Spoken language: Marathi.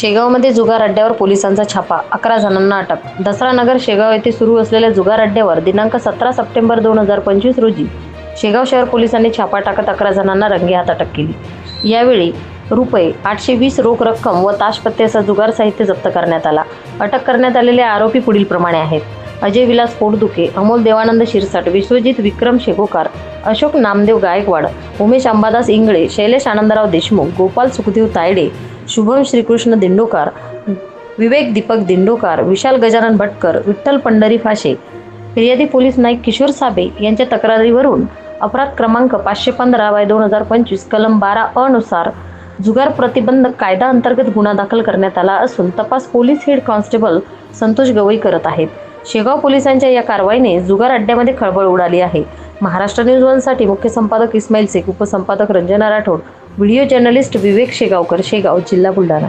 शेगावमध्ये जुगार अड्ड्यावर पोलिसांचा छापा अकरा जणांना अटक. दसरा नगर शेगाव येथे सुरू असलेल्या जुगार अड्ड्यावर दिनांक सतरा सप्टेंबर दोन हजार पंचवीस रोजी शेगाव शहर पोलिसांनी छापा टाकत अकरा जणांना रंगेहात अटक केली. यावेळी रुपये आठशे वीस रोख रक्कम व ताशपत्त्याचा जुगार साहित्य जप्त करण्यात आला. अटक करण्यात आलेले आरोपी पुढील प्रमाणे आहेत. अजय विलास पोटदुखे अमोल देवानंद शिरसाट विश्वजित विक्रम शेगोकार अशोक नामदेव गायकवाड उमेश अंबादास इंगळे शैलेश आनंदराव देशमुख गोपाल सुखदेव तायडे शुभम श्रीकृष्ण दिंडोकार विवेक दीपक दिंडोकार विशाल गजानन भटकर विठ्ठल पंढरी फाशे फिर्यादी पोलीस नाईक किशोर साबे यांच्या तक्रारीवरून अपराध क्रमांक पाचशे पंधरा बाय दोन हजार पंचवीस कलम बारा अनुसार जुगार प्रतिबंधक कायदा अंतर्गत गुन्हा दाखल करण्यात आला असून तपास police head constable Santosh Gawai करत आहेत. शेगाव पोलिसांच्या या कारवाईने जुगार अड्ड्यामध्ये खळबळ उडाली आहे. महाराष्ट्र न्यूज वनसाठी मुख्य संपादक इस्माईल शेख उपसंपादक रंजना राठोड व्हिडिओ जर्नलिस्ट विवेक शेगावकर शेगाव जिल्हा बुलढाणा.